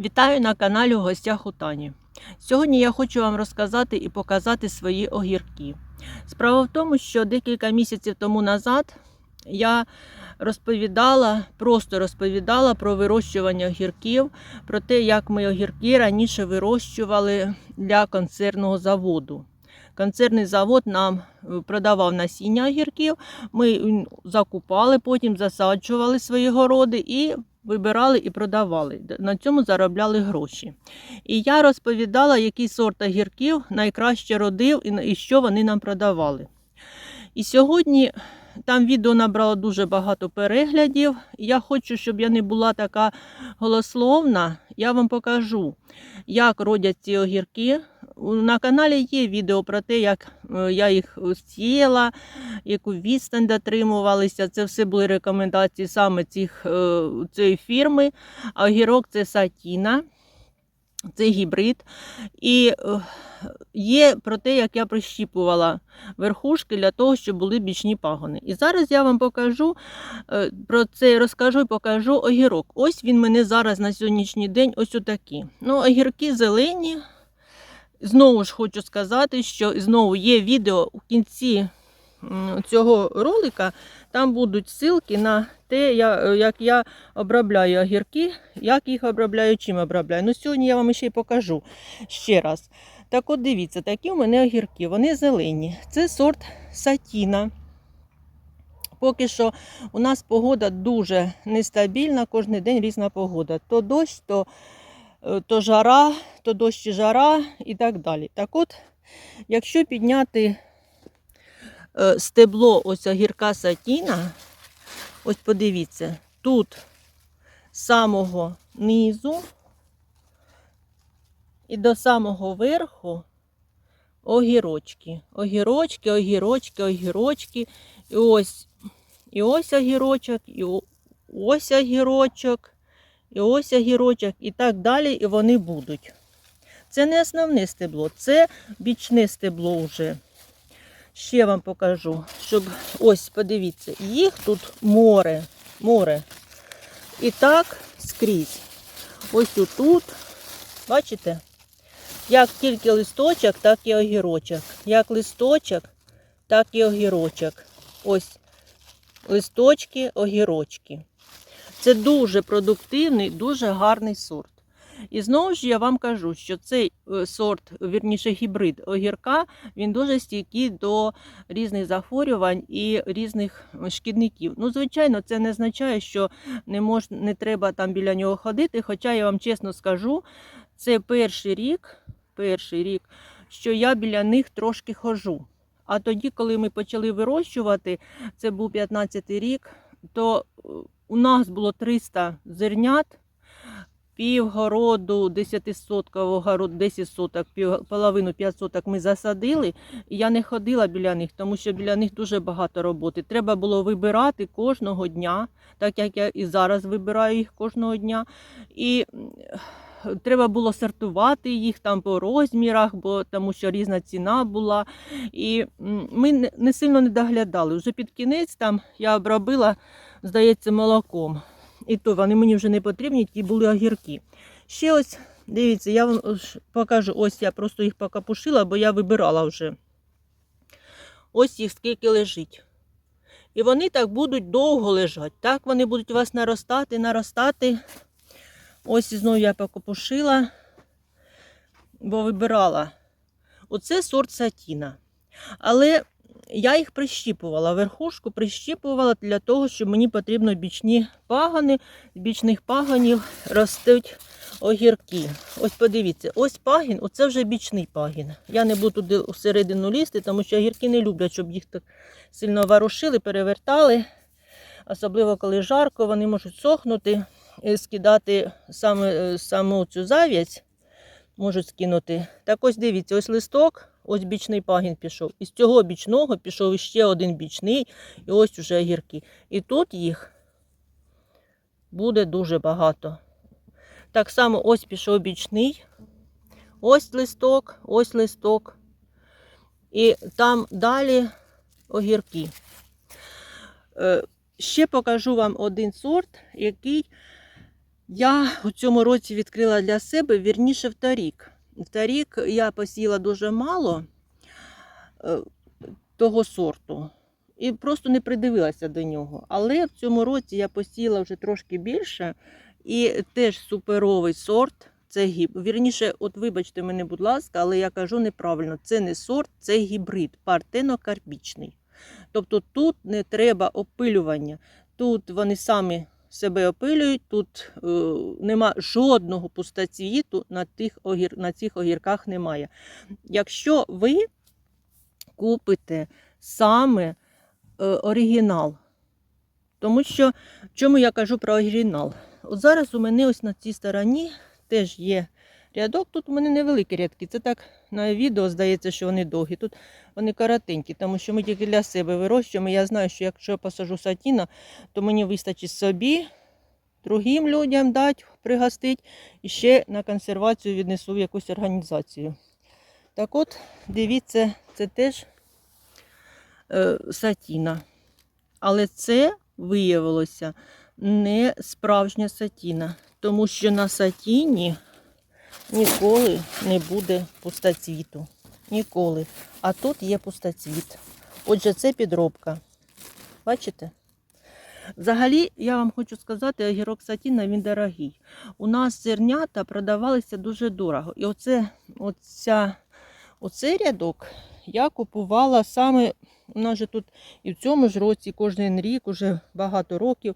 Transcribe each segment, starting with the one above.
Вітаю на каналі у гостях у Тані. Сьогодні я хочу вам розказати і показати свої огірки. Справа в тому, що декілька місяців тому назад я розповідала, просто розповідала про вирощування огірків, про те, як ми огірки раніше вирощували для концерного заводу. Концерний завод нам е, продавав насіння огірків, ми закупали, потім засаджували свої городи і вибирали і продавали. На цьому заробляли гроші. І я розповідала, який сорт огірків найкраще родив і що вони нам продавали. І сьогодні там відео набрало дуже багато переглядів. Я хочу, щоб я не була така голословна. Я вам покажу, як родять ці огірки. На каналі є відео про те, як е, я їх сіяла, яку відстань дотримувалися. Це все були рекомендації саме цих, е, цієї фірми. Огірок це сатіна, це гібрид. І е, є про те, як я прищіпувала верхушки для того, щоб були бічні пагони. І зараз я вам покажу е, про це розкажу і покажу огірок. Ось він мене зараз на сьогоднішній день ось отакі. Ну, огірки зелені. Знову ж хочу сказати, що знову є відео у кінці цього ролика. Там будуть ссылки на те, е, як я обробляю огірки, як їх обробляю, чим обробляю. Ну, сьогодні я вам ще й покажу ще раз. Так от дивіться, такі у мене огірки, вони зелені. Це сорт сатіна. Поки що у нас погода дуже нестабільна, кожен день різна погода. То дощ, то, е, то жара, то дощ і жара і так далі. Так от, якщо підняти стебло ось огірка сатіна, ось подивіться, тут з самого низу і до самого верху огірочки. Огірочки, огірочки, огірочки. І ось, і ось огірочок, і ось огірочок, і ось огірочок, і так далі, і вони будуть. Це не основне стебло, це бічне стебло вже. Ще вам покажу, щоб ось, подивіться, їх тут море, море. І так скрізь. Ось отут, бачите? Як тільки листочок, так і огірочок. Як листочок, так і огірочок. Ось листочки, огірочки. Це дуже продуктивний, дуже гарний сорт. І знову ж я вам кажу, що цей е, сорт, вірніше гібрид огірка, він дуже стійкий до різних захворювань і різних е, шкідників. Ну, звичайно, це не означає, що не мож, не треба там біля нього ходити. Хоча я вам чесно скажу, це перший рік, перший рік, що я біля них трошки хожу. А тоді, коли ми почали вирощувати, це був 15-й рік, то е, у нас було 300 зернят, півгороду, 10-соткового городу, 10 соток, пів, половину 5 соток ми засадили. Я не ходила біля них, тому що біля них дуже багато роботи. Треба було вибирати кожного дня, так як я і зараз вибираю їх кожного дня. І треба було сортувати їх там по розмірах, бо тому що різна ціна була. І ми не сильно не доглядали. Вже під кінець там я обробила, здається, молоком. І то вони мені вже не потрібні, ті були огірки. Ще ось, дивіться, я вам покажу. Ось я просто їх покапушила, бо я вибирала вже. Ось їх скільки лежить. І вони так будуть довго лежати. Так вони будуть у вас наростати, наростати. Ось знову я покопушила, бо вибирала. Оце сорт сатіна. Але я їх прищіпувала, верхушку прищіпувала для того, що мені потрібно бічні пагони. З бічних пагонів ростуть огірки. Ось подивіться, ось пагін, оце вже бічний пагін. Я не буду туди всередину лізти, тому що огірки не люблять, щоб їх так сильно ворушили, перевертали. Особливо коли жарко, вони можуть сохнути, і скидати саме, е, саму цю зав'язь, можуть скинути. Так ось дивіться, ось листок, ось бічний пагін пішов. Із цього бічного пішов ще один бічний, і ось уже огірки. І тут їх буде дуже багато. Так само ось пішов бічний, ось листок, ось листок. І там далі огірки. Е, Ще покажу вам один сорт, який Я у цьому році відкрила для себе вірніше вторік. Вторік я посіяла дуже мало е, того сорту і просто не придивилася до нього. Але в цьому році я посіяла вже трошки більше і теж суперовий сорт. Це гіб. Вірніше, от вибачте мене, будь ласка, але я кажу неправильно. Це не сорт, це гібрид партенокарпічний. Тобто тут не треба опилювання. Тут вони самі себе опилюють, тут е, нема жодного пустоцвіту на, тих огір, на цих огірках немає. Якщо ви купите саме е, оригінал, тому що чому я кажу про оригінал? От зараз у мене ось на цій стороні теж є рядок. Тут у мене невеликі рядки. Це так на відео здається, що вони довгі. Тут вони коротенькі, тому що ми тільки для себе вирощуємо. Я знаю, що якщо я посажу сатіна, то мені вистачить собі, другим людям дати, пригостити і ще на консервацію віднесу в якусь організацію. Так от, дивіться, це теж е, сатіна. Але це виявилося не справжня сатіна, тому що на сатіні ніколи не буде пустоцвіту. Ніколи. А тут є пустоцвіт. Отже, це підробка. Бачите? Взагалі, я вам хочу сказати, огірок сатіна він дорогий. У нас зернята продавалися дуже дорого. І оце, оця, оцей рядок я купувала саме, у нас же тут і в цьому ж році, кожен рік, уже багато років,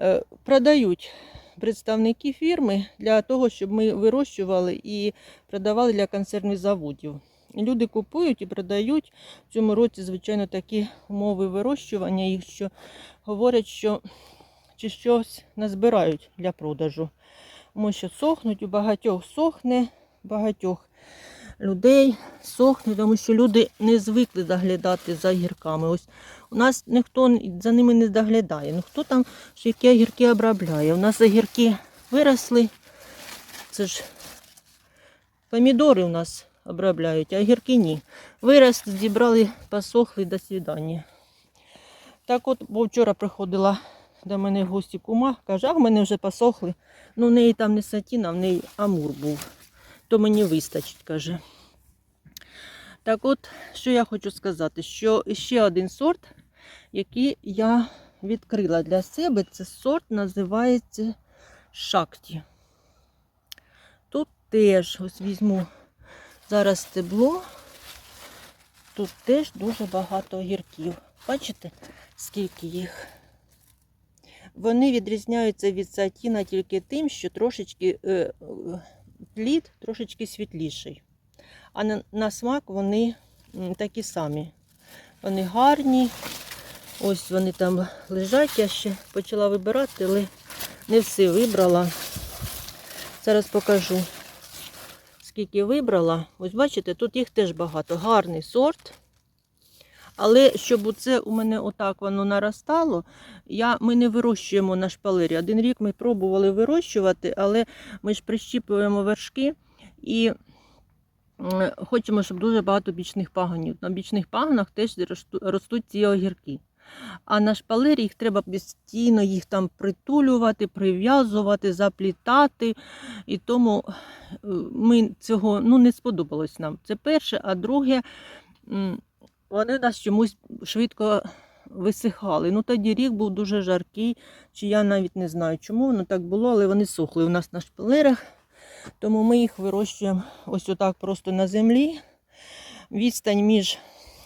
е, продають представники фірми для того, щоб ми вирощували і продавали для консервних заводів. Люди купують і продають в цьому році, звичайно, такі умови вирощування, їх що говорять, що чи щось назбирають для продажу. Тому що сохнуть, у багатьох сохне, багатьох людей сохне, тому що люди не звикли доглядати за гірками. Ось у нас ніхто за ними не доглядає. Ну хто там які огірки обробляє? У нас огірки виросли. Це ж помідори у нас обробляють, а огірки ні. Виросли, зібрали, посохли, до свидання. Так от, бо вчора приходила до мене гості кума, каже, а в мене вже посохли. Ну, в неї там не сатіна, в неї амур був. То мені вистачить, каже. Так от, що я хочу сказати, що ще один сорт, який я відкрила для себе, це сорт називається Шакті. Тут теж ось візьму зараз стебло. Тут теж дуже багато огірків. Бачите, скільки їх? Вони відрізняються від сатіна тільки тим, що трошечки е, е, плід трошечки світліший. А на, на смак вони такі самі. Вони гарні. Ось вони там лежать. Я ще почала вибирати, але не все вибрала. Зараз покажу, скільки вибрала. Ось бачите, тут їх теж багато. Гарний сорт. Але щоб це у мене отак воно наростало, я, ми не вирощуємо на шпалері. Один рік ми пробували вирощувати, але ми ж прищіпуємо вершки і хочемо, щоб дуже багато бічних пагонів. На бічних пагонах теж ростуть ці огірки. А на шпалері їх треба постійно їх там притулювати, прив'язувати, заплітати. І тому е, ми цього ну, не сподобалось нам. Це перше, а друге, вони нас чомусь швидко висихали. Ну тоді рік був дуже жаркий, чи я навіть не знаю, чому воно так було, але вони сохли у нас на шпалерах. Тому ми їх вирощуємо ось отак просто на землі. Відстань між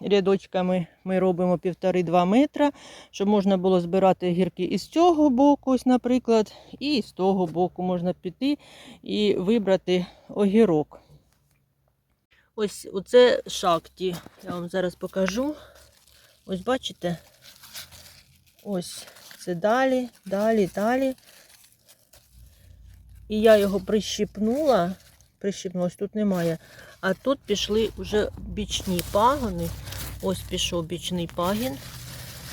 рядочками ми робимо 1,5-2 метра, щоб можна було збирати гірки із цього боку, ось, наприклад, і з того боку можна піти і вибрати огірок. Ось оце шакті. Я вам зараз покажу. Ось бачите? Ось це далі, далі, далі. І я його прищипнула. Прищипнула, ось тут немає. А тут пішли вже бічні пагони. Ось пішов бічний пагін.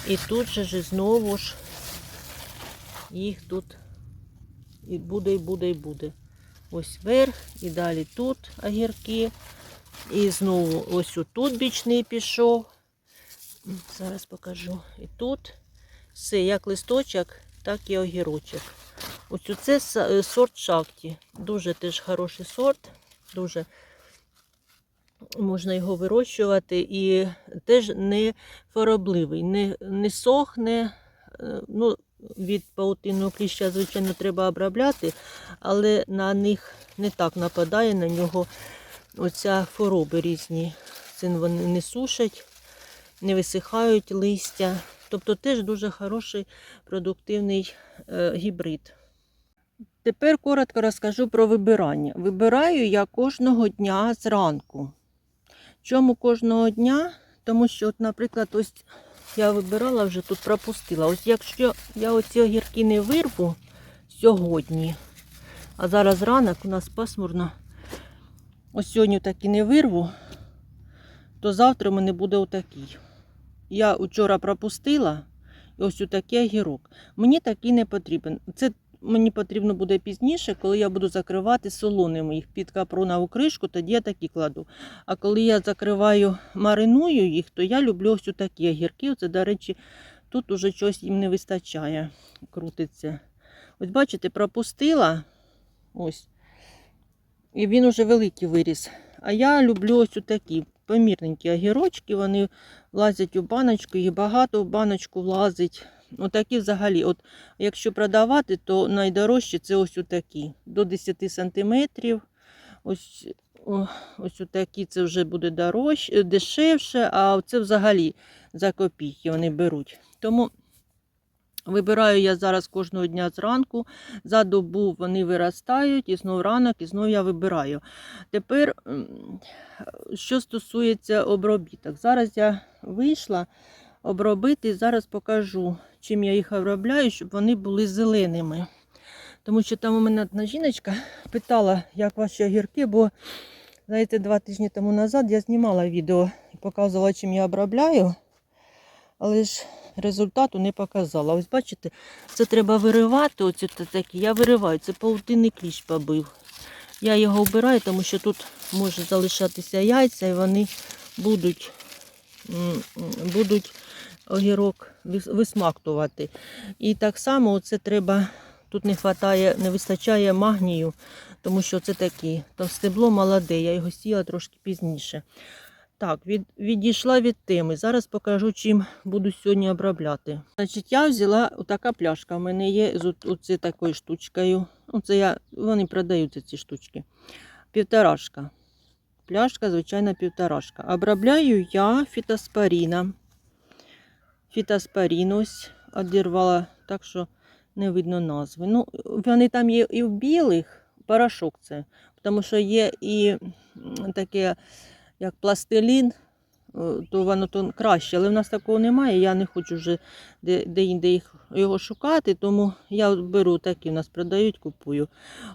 І тут же ж знову ж їх тут і буде, і буде, і буде. Ось верх, і далі тут огірки. І знову ось отут бічний пішов. Зараз покажу. І тут все, як листочок, так і огірочок. Ось це е, сорт шахті. Дуже теж хороший сорт. Дуже можна його вирощувати і теж не хворобливий, не, не сохне. Е, Ну, від паутинного кліща, звичайно, треба обробляти, але на них не так нападає на нього оця хвороби різні. Це вони не сушать, не висихають листя. Тобто теж дуже хороший продуктивний е, гібрид. Тепер коротко розкажу про вибирання. Вибираю я кожного дня зранку. Чому кожного дня? Тому що, от, наприклад, ось я вибирала вже тут пропустила. Ось якщо я оці огірки не вирву сьогодні, а зараз ранок у нас пасмурно, ось сьогодні таки не вирву, то завтра в мене буде отакий. Я вчора пропустила і ось отакий огірок. Мені такий не потрібен. Це мені потрібно буде пізніше, коли я буду закривати солоними їх під капронову кришку, тоді я такі кладу. А коли я закриваю, мариную їх, то я люблю ось такі огірки. Це, до речі, тут уже щось їм не вистачає, крутиться. Ось бачите, пропустила ось. І він уже великий виріс. А я люблю ось такі помірненькі огірочки, вони влазять у баночку, їх багато в баночку влазить. Отакі взагалі, от якщо продавати, то найдорожчі це ось такі, до 10 сантиметрів. Ось, ось такі це вже буде дорожче, дешевше, а це взагалі за копійки вони беруть. Тому вибираю я зараз кожного дня зранку. За добу вони виростають, і знов ранок, і знов я вибираю. Тепер, що стосується обробіток. Зараз я вийшла обробити, зараз покажу, чим я їх обробляю, щоб вони були зеленими. Тому що там у мене одна жіночка питала, як ваші огірки, бо знаєте, два тижні тому назад я знімала відео і показувала, чим я обробляю, але ж результату не показала. Ось бачите, це треба виривати. Оці такі. Я вириваю, це паутинний кліщ побив. Я його вбираю, тому що тут може залишатися яйця, і вони будуть, будуть огірок висмактувати. І так само це треба, тут не хватає, не вистачає магнію, тому що це такі, то стебло молоде, я його сіяла трошки пізніше. Так, від, відійшла від теми. Зараз покажу, чим буду сьогодні обробляти. Значить, я взяла така пляшка. У мене є з оце такою штучкою. Оце я, вони продаються ці штучки. Півторашка. Пляшка, звичайно, півторашка. Обробляю я фітоспоріном. Фітоспорін ось одірвала, так що не видно назви. Ну, вони там є і в білих, порошок це, тому що є і таке, як пластилін, е, то воно то краще, але в нас такого немає. Я не хочу вже де, де його шукати, тому я беру такі, у нас продають, купую.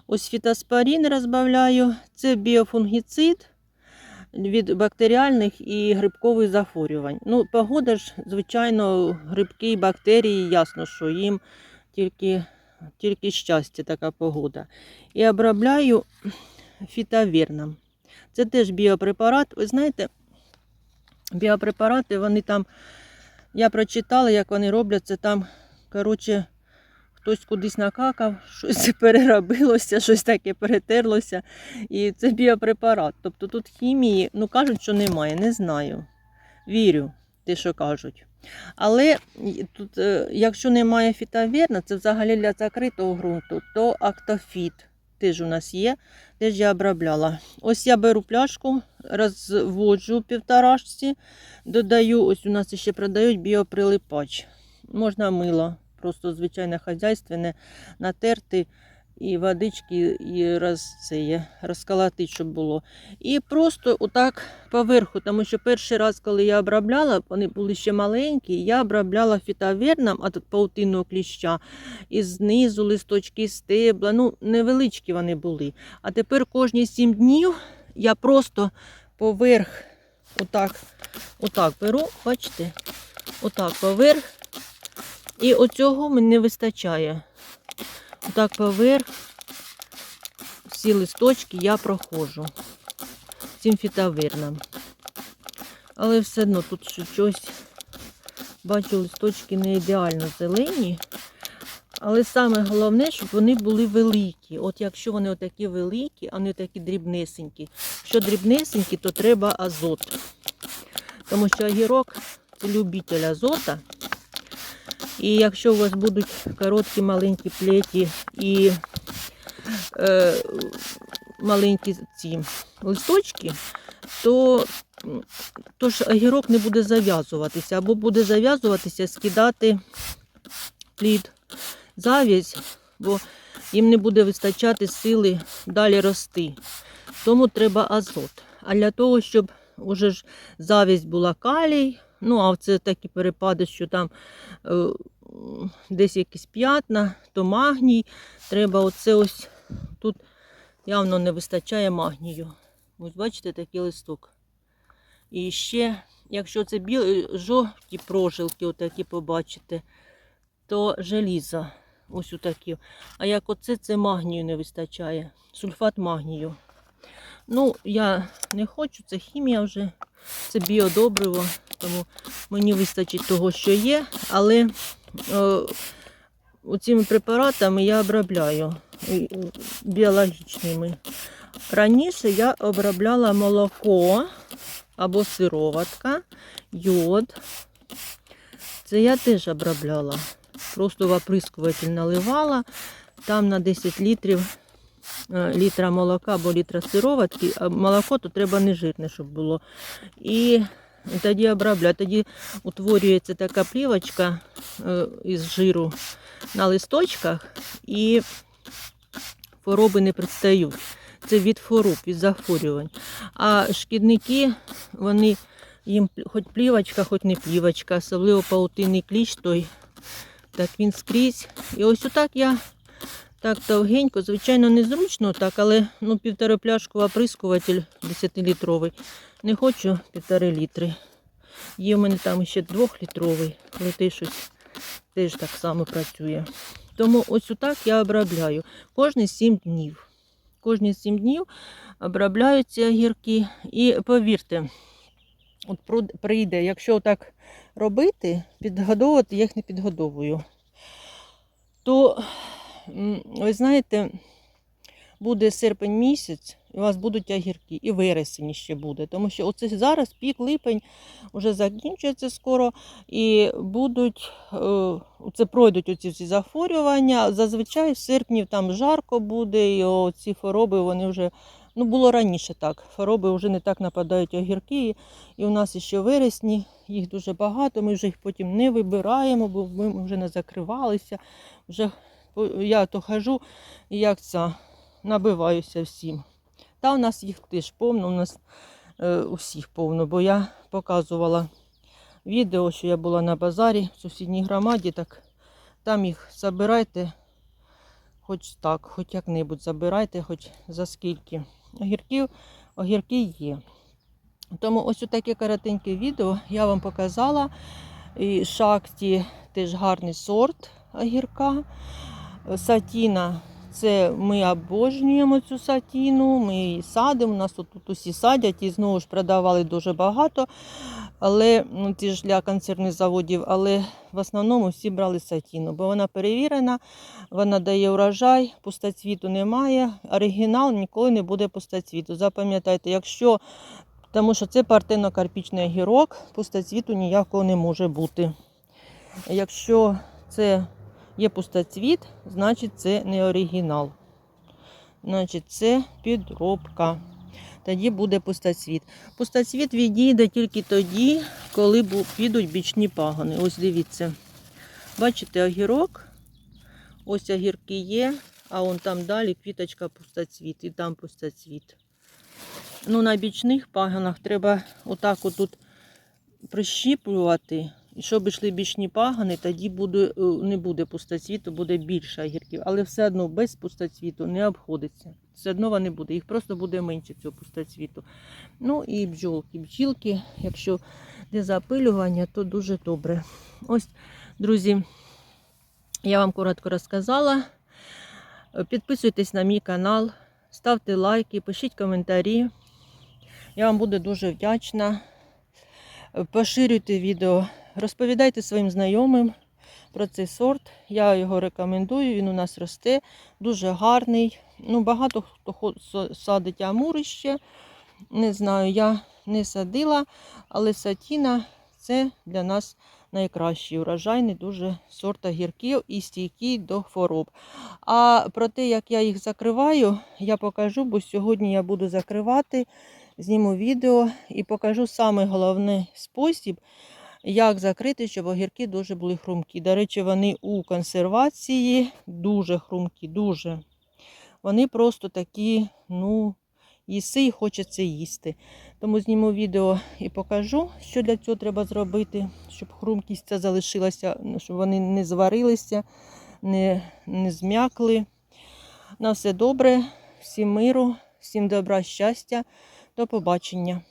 Ось фітоспорін розбавляю. Це біофунгіцид від бактеріальних і грибкових захворювань. Ну, погода ж, звичайно, грибки і бактерії, ясно, що їм тільки, тільки щастя така погода. І обробляю фітавірном. Це теж біопрепарат. Ви знаєте, біопрепарати, вони там, я прочитала, як вони роблять, це там, коротше, хтось кудись накакав, щось переробилося, щось таке перетерлося. І це біопрепарат. Тобто тут хімії, ну кажуть, що немає, не знаю. Вірю, те, що кажуть. Але тут, е, якщо немає фітавірна, це взагалі для закритого ґрунту, то актофіт теж у нас є, теж я обробляла. Ось я беру пляшку, розводжу півторашці, додаю, ось у нас ще продають біоприлипач. Можна мило, просто звичайне хазяйственне, натерти і водички, і роз, це є, розколотити, щоб було. І просто отак поверху, тому що перший раз, коли я обробляла, вони були ще маленькі, я обробляла фітоверном від паутинного кліща, і знизу листочки стебла, ну невеличкі вони були. А тепер кожні 7 днів я просто поверх отак, отак беру, бачите, отак поверх. І оцього мені не вистачає. Отак поверх всі листочки я проходжу цим фітовирном. Але все одно тут щось, бачу, листочки не ідеально зелені. Але саме головне, щоб вони були великі. От якщо вони отакі великі, а не такі дрібнесенькі. Якщо дрібнесенькі, то треба азот. Тому що огірок це любитель азота. І якщо у вас будуть короткі маленькі плеті і е, маленькі ці листочки, то, м, то ж огірок не буде зав'язуватися, або буде зав'язуватися, скидати плід, завязь, бо їм не буде вистачати сили далі рости. Тому треба азот. А для того, щоб уже ж завість була калій, ну а це такі перепади, що там е, десь якісь п'ятна, то магній. Треба оце ось тут явно не вистачає магнію. Ось бачите такий листок. І ще, якщо це білі, жовті прожилки, отакі побачите, то желізо. Ось отакі. А як оце, це магнію не вистачає. Сульфат магнію. Ну, я не хочу, це хімія вже, це біодобриво, тому мені вистачить того, що є, але е, цими препаратами я обробляю біологічними. Раніше я обробляла молоко або сироватка, йод. Це я теж обробляла. Просто в оприскуватель наливала. Там на 10 літрів літра молока або літра сироватки, а молоко то треба не жирне, щоб було. І тоді обробляю. Тоді утворюється така плівочка е, із жиру на листочках, і хвороби не пристають. Це від хвороб, від захворювань. А шкідники, вони їм хоч плівочка, хоч не плівочка, особливо паутинний кліщ той, так він скрізь. І ось отак я так довгенько, звичайно, незручно так, але ну, півтори пляшку оприскуватель 10-літровий. Не хочу півтори літри. Є в мене там ще двохлітровий, але той щось теж так само працює. Тому ось отак я обробляю кожні 7 днів. Кожні 7 днів обробляються огірки. І повірте, от прийде, якщо так робити, підгодовувати, я їх не підгодовую, то ви знаєте, буде серпень місяць, і у вас будуть огірки, і вересень ще буде. Тому що оце зараз пік липень вже закінчується скоро, і будуть, е, це пройдуть оці всі захворювання. Зазвичай в серпні там жарко буде, і ці хвороби вони вже. Ну, було раніше так. Хвороби вже не так нападають огірки. І у нас ще вересні їх дуже багато. Ми вже їх потім не вибираємо, бо ми вже не закривалися. Вже я то хожу і як це набиваюся всім. Та у нас їх теж повно, у нас е, усіх повно, бо я показувала відео, що я була на базарі в сусідній громаді, так там їх забирайте, хоч так, хоч як-небудь забирайте, хоч за скільки. Огірків, огірки є. Тому ось таке коротеньке відео я вам показала. І шахті теж гарний сорт огірка. Сатіна це ми обожнюємо цю сатіну, ми її садимо. У нас тут, усі садять і знову ж продавали дуже багато. Але ну, ті ж для концерних заводів, але в основному всі брали сатіну, бо вона перевірена, вона дає урожай, пустоцвіту немає. Оригінал ніколи не буде пустоцвіту. Запам'ятайте, якщо тому що це партено-карпічний огірок, пустоцвіту ніякого не може бути. Якщо це є пустоцвіт, значить це не оригінал. Значить, це підробка. Тоді буде пустоцвіт. Пустоцвіт відійде тільки тоді, коли підуть бічні пагони. Ось дивіться. Бачите огірок? Ось огірки є, а он там далі квіточка пустоцвіт, і там пустоцвіт. Ну, на бічних пагонах треба отак отут прищіплювати. І щоб йшли бічні пагони, тоді буде, е, не буде пустоцвіту, буде більше огірків. Але все одно без пустоцвіту не обходиться. Все одно вони буде, їх просто буде менше цього пустоцвіту. Ну і бджолки. Бджілки, якщо де запилювання, то дуже добре. Ось, друзі, я вам коротко розказала. Підписуйтесь на мій канал, ставте лайки, пишіть коментарі. Я вам буду дуже вдячна. Поширюйте відео, розповідайте своїм знайомим про цей сорт. Я його рекомендую, він у нас росте, дуже гарний. Ну, багато хто садить амурище. Не знаю, я не садила, але сатіна це для нас найкращий урожайний дуже сорт огірків і стійкий до хвороб. А про те, як я їх закриваю, я покажу, бо сьогодні я буду закривати, зніму відео і покажу самий головний спосіб, як закрити, щоб огірки дуже були хрумкі. До речі, вони у консервації дуже хрумкі, дуже. Вони просто такі, ну, їси і хочеться їсти. Тому зніму відео і покажу, що для цього треба зробити, щоб хрумкість ця залишилася, ну, щоб вони не зварилися, не, не зм'якли. На все добре, всім миру, всім добра, щастя. До побачення.